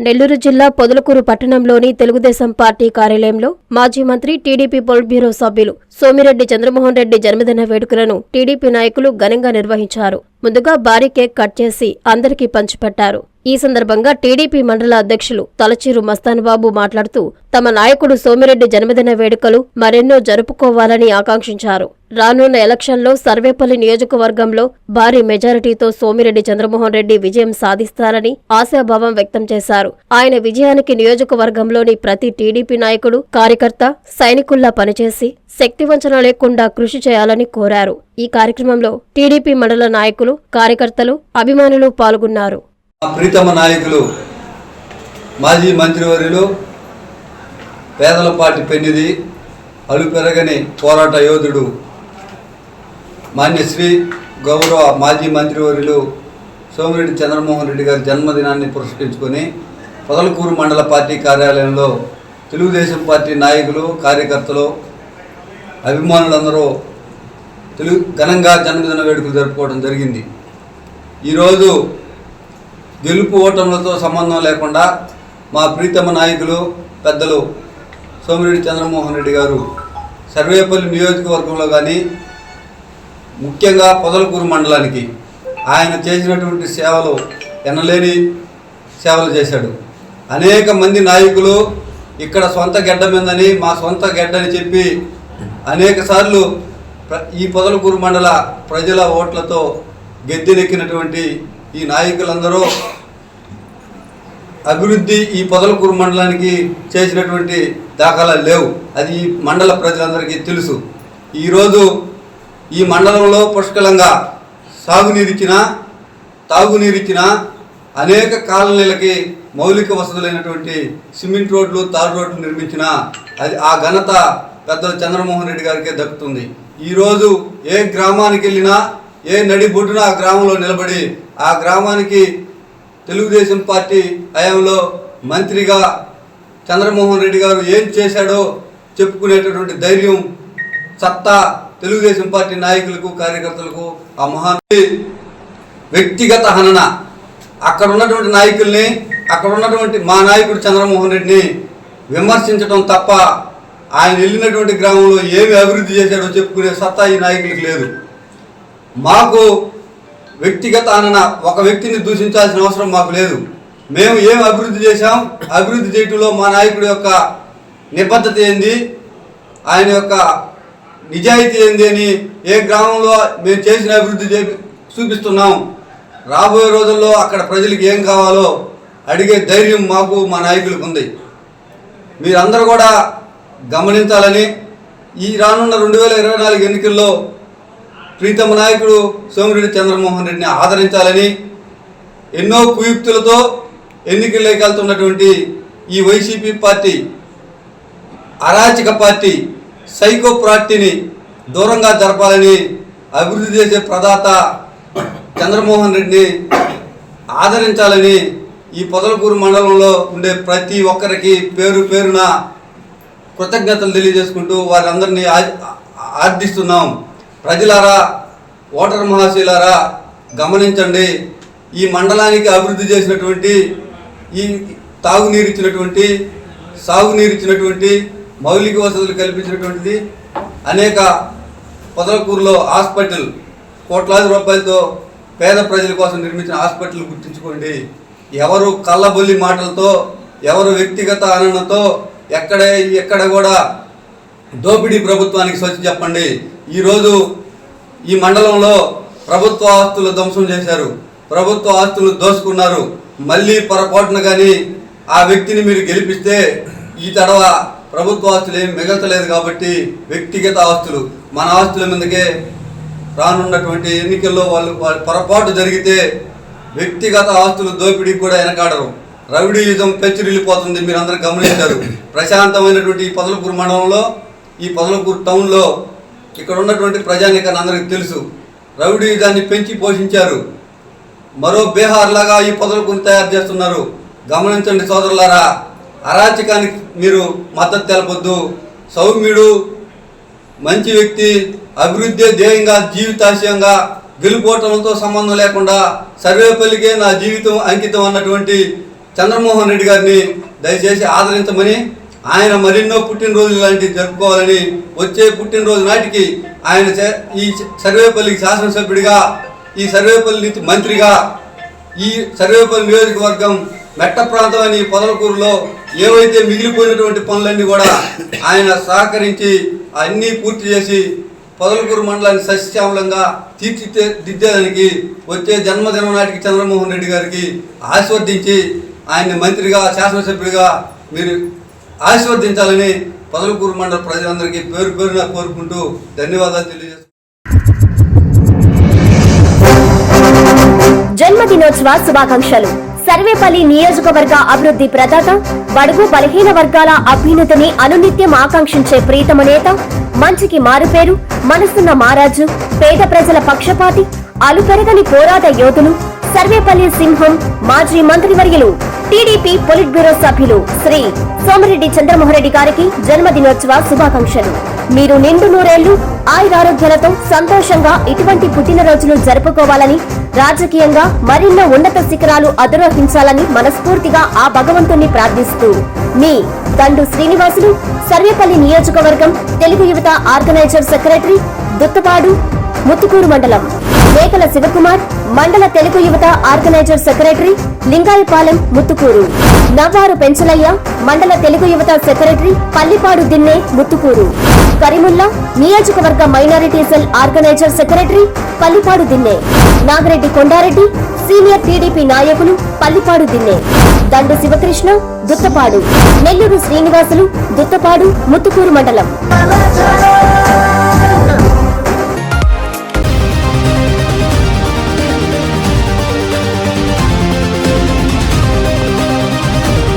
నెల్లూరు జిల్లా పొదలకూరు పట్టణంలోని తెలుగుదేశం పార్టీ కార్యాలయంలో మాజీ మంత్రి టీడీపీ పొలిట్ బ్యూరో సభ్యులు సోమిరెడ్డి చంద్రమోహన్ రెడ్డి జన్మదిన వేడుకలను టీడీపీ నాయకులు ఘనంగా నిర్వహించారు. ముందుగా భారీ కేక్ కట్ చేసి అందరికీ పంచిపెట్టారు. ఈ సందర్భంగా టీడీపీ మండల అధ్యక్షులు తలచీరు మస్తాన్బాబు మాట్లాడుతూ తమ నాయకుడు సోమిరెడ్డి జన్మదిన వేడుకలు మరెన్నో జరుపుకోవాలని ఆకాంక్షించారు. రానున్న ఎలక్షన్లో సర్వేపల్లి నియోజకవర్గంలో భారీ మెజారిటీతో సోమిరెడ్డి చంద్రమోహన్ రెడ్డి విజయం సాధిస్తారని ఆశాభావం వ్యక్తం చేశారు. ఆయన విజయానికి నియోజకవర్గంలోని ప్రతి టీడీపీ నాయకుడు కార్యకర్త సైనికుల్లా పనిచేసి శక్తివంచన లేకుండా కృషి చేయాలని కోరారు. ఈ కార్యక్రమంలో టీడీపీ మండల నాయకులు కార్యకర్తలు అభిమానులు పాల్గొన్నారు. ప్రీతమ నాయకులు మాజీ మంత్రివర్యులు పేదల పార్టీ పెన్నిది అలు పెరగని పోరాట యోధుడు మాన్యశ్రీ గౌరవ మాజీ మంత్రివర్యులు సోమిరెడ్డి చంద్రమోహన్ రెడ్డి గారి జన్మదినాన్ని పురస్కరించుకొని పొదలకూరు మండల పార్టీ కార్యాలయంలో తెలుగుదేశం పార్టీ నాయకులు కార్యకర్తలు అభిమానులందరూ తెలుగు ఘనంగా జన్మదిన వేడుకలు జరుపుకోవడం జరిగింది. ఈరోజు గెలుపు ఓటములతో సంబంధం లేకుండా మా ప్రీతమ నాయకులు పెద్దలు సోమిరెడ్డి చంద్రమోహన్ రెడ్డి గారు సర్వేపల్లి నియోజకవర్గంలో కానీ ముఖ్యంగా పొదలకూరు మండలానికి ఆయన చేసినటువంటి సేవలు ఎనలేని సేవలు చేశాడు. అనేక మంది నాయకులు ఇక్కడ సొంత గెడ్డ మీదని మా సొంత గెడ్డని చెప్పి అనేక సార్లు ఈ పొదలకూరు మండల ప్రజల ఓట్లతో గెద్దెనెక్కినటువంటి ఈ నాయకులందరూ అభివృద్ధి ఈ పొదలకూరు మండలానికి చేసినటువంటి దాఖలాలు లేవు. అది ఈ మండల ప్రజలందరికీ తెలుసు. ఈరోజు ఈ మండలంలో పుష్కలంగా సాగునీరిచ్చిన తాగునీరిచ్చిన అనేక కాలనీలకి మౌలిక వసతులైనటువంటి సిమెంట్ రోడ్లు తారు రోడ్లు నిర్మించిన అది ఆ ఘనత పెద్దలు చంద్రమోహన్ రెడ్డి గారికే దక్కుతుంది. ఈరోజు ఏ గ్రామానికి వెళ్ళినా ఏ నడిబొడ్డున ఆ గ్రామంలో నిలబడి ఆ గ్రామానికి తెలుగుదేశం పార్టీ హయాంలో మంత్రిగా చంద్రమోహన్ రెడ్డి గారు ఏం చేశాడో చెప్పుకునేటటువంటి ధైర్యం సత్తా తెలుగుదేశం పార్టీ నాయకులకు కార్యకర్తలకు ఆ మహాన్ వ్యక్తిగత హనన. అక్కడ ఉన్నటువంటి నాయకుల్ని అక్కడ ఉన్నటువంటి మా నాయకుడు చంద్రమోహన్ రెడ్డిని విమర్శించడం తప్ప ఆయన వెళ్ళినటువంటి గ్రామంలో ఏమి అభివృద్ధి చేశాడో చెప్పుకునే సత్తా ఈ నాయకులకు లేదు. మాకు వ్యక్తిగత అనన ఒక వ్యక్తిని దూషించాల్సిన అవసరం మాకు లేదు. మేము ఏం అభివృద్ధి చేశాం? అభివృద్ధి చేయటంలో మా నాయకుడి యొక్క నిబద్ధత ఏంది? ఆయన యొక్క నిజాయితీ ఏంది అని ఏ గ్రామంలో మేము చేసిన అభివృద్ధి చే- చూపిస్తున్నాం. రాబోయే రోజుల్లో అక్కడ ప్రజలకు ఏం కావాలో అడిగే ధైర్యం మాకు మా నాయకులకు ఉంది. మీరందరూ కూడా గమనించాలని ఈ రానున్న రెండు వేల ఇరవై నాలుగు ఎన్నికల్లో ప్రీతమ నాయకుడు సోమిరెడ్డి చంద్రమోహన్ రెడ్డిని ఆదరించాలని ఎన్నో కుయుక్తులతో ఎన్నికల్లోకి వెళ్తున్నటువంటి ఈ వైసీపీ పార్టీ అరాచక పార్టీ సైకో పార్టీని దూరంగా జరపాలని అభివృద్ధి చేసే ప్రదాత చంద్రమోహన్ రెడ్డిని ఆదరించాలని ఈ పొదలకూరు మండలంలో ఉండే ప్రతి ఒక్కరికి పేరు పేరున కృతజ్ఞతలు తెలియజేసుకుంటూ వారందరినీ ఆ- ఆర్థిస్తున్నాం ప్రజలారా ఓటర్ మహాశీలారా గమనించండి ఈ మండలానికి అభివృద్ధి చేసినటువంటి ఈ తాగునీరు ఇచ్చినటువంటి సాగునీరు ఇచ్చినటువంటి మౌలిక వసతులు కల్పించినటువంటిది అనేక పొదలకూరులో హాస్పిటల్ కోట్లాది రూపాయలతో పేద ప్రజల కోసం నిర్మించిన హాస్పిటల్ గుర్తుంచుకోండి. ఎవరు కళ్ళబొల్లి మాటలతో ఎవరు వ్యక్తిగత ఆనందంతో ఎక్కడే ఎక్కడ కూడా దోపిడీ ప్రభుత్వానికి స్వచ్ఛ చెప్పండి. ఈరోజు ఈ మండలంలో ప్రభుత్వ ఆస్తులు ధ్వంసం చేశారు. ప్రభుత్వ ఆస్తులు దోసుకున్నారు. మళ్ళీ పొరపాటున కానీ ఆ వ్యక్తిని మీరు గెలిపిస్తే ఈ తడవ ప్రభుత్వ ఆస్తులు ఏమి మిగతలేదు కాబట్టి వ్యక్తిగత ఆస్తులు. మన ఆస్తుల మీదకే రానున్నటువంటి ఎన్నికల్లో వాళ్ళు వాళ్ళ పొరపాటు జరిగితే వ్యక్తిగత ఆస్తులు దోపిడీకి కూడా వెనకాడరు. రౌడీయుజం పెచ్చురిల్లిపోతుంది. మీరు అందరూ గమనించారు. ప్రశాంతమైనటువంటి ఈ పొదలకూరు మండలంలో ఈ పదలకూరు టౌన్లో ఇక్కడ ఉన్నటువంటి ప్రజానికాన్ని అందరికీ తెలుసు. రౌడీయుజాన్ని పెంచి పోషించారు. మరో బీహార్ లాగా ఈ పొదలకూరు తయారు చేస్తున్నారు. గమనించండి సోదరులారా అరాచకానికి మీరు మద్దతు తెలపొద్దు. సౌమ్యుడు మంచి వ్యక్తి అభివృద్ధి ధ్యేయంగా జీవితాశయంగా గెలుపోటలతో సంబంధం లేకుండా సర్వేపల్లికే నా జీవితం అంకితం అన్నటువంటి చంద్రమోహన్ రెడ్డి గారిని దయచేసి ఆదరించమని ఆయన మరెన్నో పుట్టినరోజులు లాంటివి జరుపుకోవాలని వచ్చే పుట్టినరోజు నాటికి ఆయన ఈ సర్వేపల్లికి శాసనసభ్యుడిగా ఈ సర్వేపల్లి మంత్రిగా ఈ సర్వేపల్లి నియోజకవర్గం మెట్ట ప్రాంతం అని పొదలకూరులో ఏవైతే మిగిలిపోయినటువంటి పనులన్నీ కూడా ఆయన సహకరించి అన్నీ పూర్తి చేసి పొదలకూరు మండలాన్ని సస్యశ్యామలంగా తీర్చిదిద్దేదానికి వచ్చే జన్మదినం నాటికి చంద్రమోహన్ రెడ్డి గారికి ఆశీర్వదించి ఆయన్ని మంత్రిగా శాసనసభ్యుడిగా మీరు ఆశీర్వదించాలని పదలకూరు మండల ప్రజలందరికీ పేరు పేరున కోరుకుంటూ ధన్యవాదాలు తెలియజేస్తున్నాను జన్మదినోత్సవ శుభాకాంక్షలు. సర్వేపల్లి నియోజకవర్గ అభివృద్ధి ప్రదాత బడుగు బలహీన వర్గాల అభ్యున్నతిని అనునిత్యం ఆకాంక్షించే ప్రీతమ నేత మంచికి మారుపేరు మనసున్న మారాజు పేద ప్రజల పక్షపాతి అలుపెరగని పోరాట యోధులు సర్వేపల్లి సింహం మాజీ మంత్రివర్యులు. టీడీపీ పొలిట్ బ్యూరో సభ్యులు శ్రీ సోమిరెడ్డి చంద్రమోహన్ రెడ్డి గారికి జన్మదినోత్సవ శుభాకాంక్షలు. మీరు నిండు నూరేళ్ళు ఆయురారోగ్యాలతో సంతోషంగా ఇటువంటి పుట్టినరోజులు జరుపుకోవాలని రాజకీయంగా మరిన్నో ఉన్నత శిఖరాలు అధిరోహించాలని మనస్ఫూర్తిగా ఆ భగవంతుణ్ణి ప్రార్థిస్తూ మీ దండు శ్రీనివాసులు సర్వేపల్లి నియోజకవర్గం తెలుగు యువత ఆర్గనైజర్ సెక్రటరీ దుత్తపాడు ముత్తుకూరు మండలం. మేకల శివకుమార్ మండల తెలుగు యువత ఆర్గనైజర్ సెక్రటరీ లింగాయపాలెం ముత్తుకూరు. నవ్వారు పెంచలయ్య మండల తెలుగు యువత సెక్రటరీ పల్లిపాడు దిన్నే ముత్తుకూరు. కరీముల్లా నియోజకవర్గ minority cell organiser secretary Pallipadu Dinne. Nagireddy Kondareddy senior TDP నాయకులు పల్లిపాడు దిన్నే. దండు శివకృష్ణ దుత్తపాడు. నెల్లూరు శ్రీనివాసులు దుత్తపాడు ముత్తుకూరు మండలం.